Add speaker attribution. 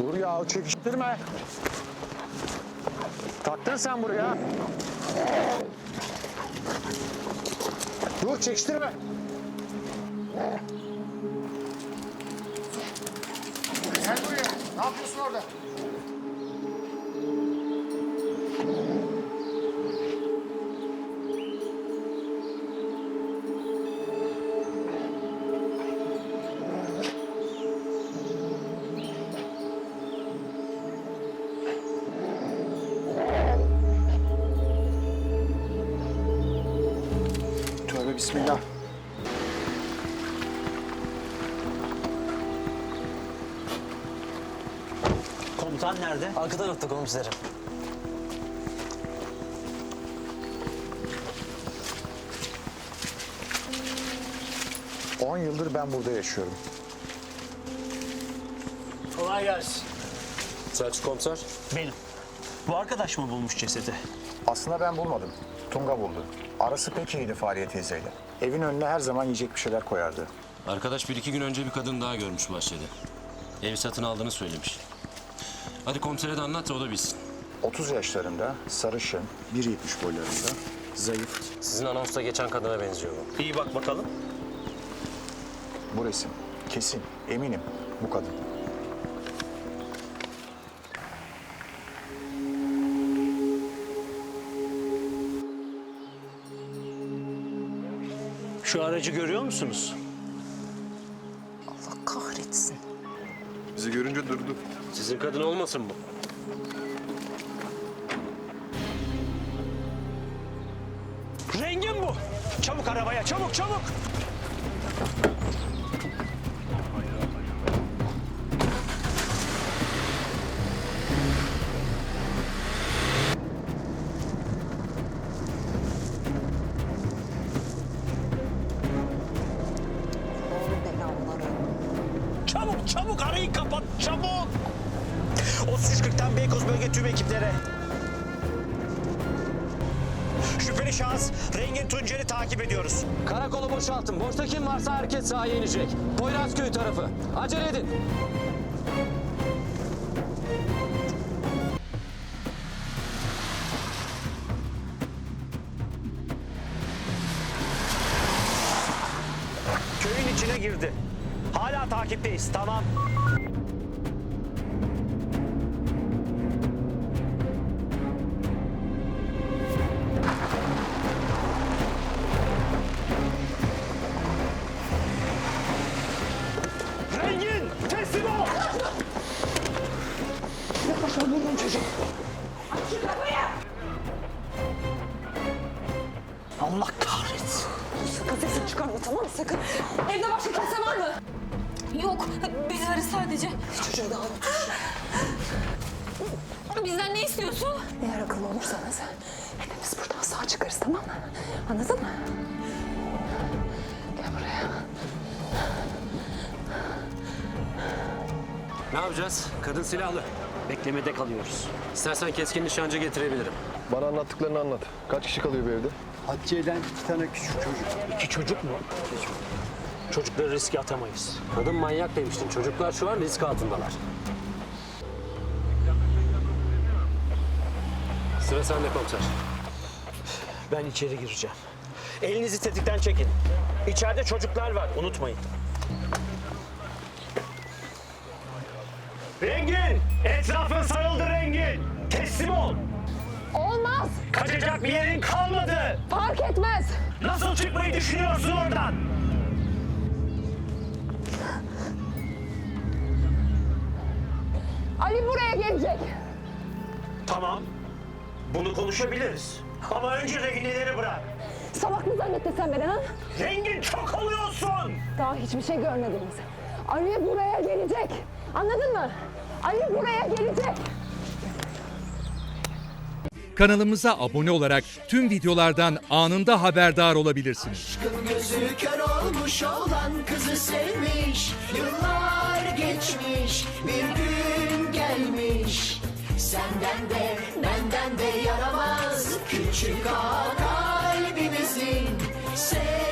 Speaker 1: Dur ya çekiştirme. Taktın sen buraya. Dur çekiştirme. Gel buraya. Ne yapıyorsun orada? Bismillah.
Speaker 2: Komutan nerede?
Speaker 3: Arka tarafta komiserim.
Speaker 1: On yıldır ben burada yaşıyorum.
Speaker 2: Kolay gelsin.
Speaker 4: Selçuk komiser.
Speaker 2: Benim. Bu arkadaş mı bulmuş cesedi?
Speaker 1: Aslında ben bulmadım. Tunga buldu. Arası pek iyiydi Fahriye teyzeyle. Evin önüne her zaman yiyecek bir şeyler koyardı.
Speaker 4: Arkadaş bir iki gün önce bir kadın daha görmüş bahçede. Evi satın aldığını söylemiş. Hadi komisere de anlat da o da bilsin.
Speaker 1: 30 yaşlarında, sarışın, 1.70 boylarında, zayıf.
Speaker 4: Sizin anonsta geçen kadına benziyor bu.
Speaker 2: İyi bak bakalım.
Speaker 1: Bu resim. Kesin, eminim bu kadın.
Speaker 2: Şu aracı görüyor musunuz?
Speaker 3: Allah kahretsin.
Speaker 5: Bizi görünce durdu.
Speaker 4: Sizin kadın olmasın bu?
Speaker 2: Rengin bu. Çabuk arabaya çabuk çabuk. Çabuk. 3340'tan Beykoz bölge tüm ekiplere. Şüpheli şahıs Rengin Tuncer'i takip ediyoruz.
Speaker 6: Karakolu boşaltın. Boşta kim varsa herkes sahaya inecek. Poyrazköy tarafı. Acele edin.
Speaker 2: Köyün içine girdi. Hala takipteyiz tamam. Allah kahretsin.
Speaker 7: Sakın sesini çıkarma tamam mı? Sakın. Evde başka kimse var mı? Yok. Biz varız sadece.
Speaker 3: Çocuğu da.
Speaker 7: Bizden ne istiyorsun?
Speaker 3: Eğer akıllı olursanız hepimiz buradan sağ çıkarız tamam mı? Anladın mı?
Speaker 4: Ne yapacağız? Kadın silahlı.
Speaker 2: Beklemede kalıyoruz.
Speaker 4: İstersen keskin nişancı getirebilirim.
Speaker 5: Bana anlattıklarını anlat. Kaç kişi kalıyor bu evde?
Speaker 8: Hatice'den iki tane küçük çocuk.
Speaker 2: İki çocuk mu? Çocukları riske atamayız.
Speaker 4: Kadın manyak demiştin. Çocuklar şu an risk altındalar. Sıra sende komiser.
Speaker 2: Ben içeri gireceğim. Elinizi tetikten çekin. İçeride çocuklar var, unutmayın. Rengin! Etrafın sarıldı Rengin! Teslim ol!
Speaker 7: Olmaz.
Speaker 2: Kaçacak bir yerin kalmadı!
Speaker 7: Fark etmez.
Speaker 2: Nasıl çıkmayı düşünüyorsun oradan?
Speaker 7: Ali buraya gelecek.
Speaker 2: Tamam. Bunu konuşabiliriz. Ama önce rehineleri bırak.
Speaker 7: Salak mı zannettin sen beni ha?
Speaker 2: Rengin çok oluyorsun!
Speaker 7: Daha hiçbir şey görmediniz. Ali buraya gelecek. Anladın mı? Ali buraya gelecek.
Speaker 9: Kanalımıza abone olarak tüm videolardan anında haberdar olabilirsiniz.
Speaker 10: Gözü kör olmuş olan kızı sevmiş Yıllar geçmiş bir gün gelmiş Senden de benden de yaramaz küçük ağa kalbimizin Sev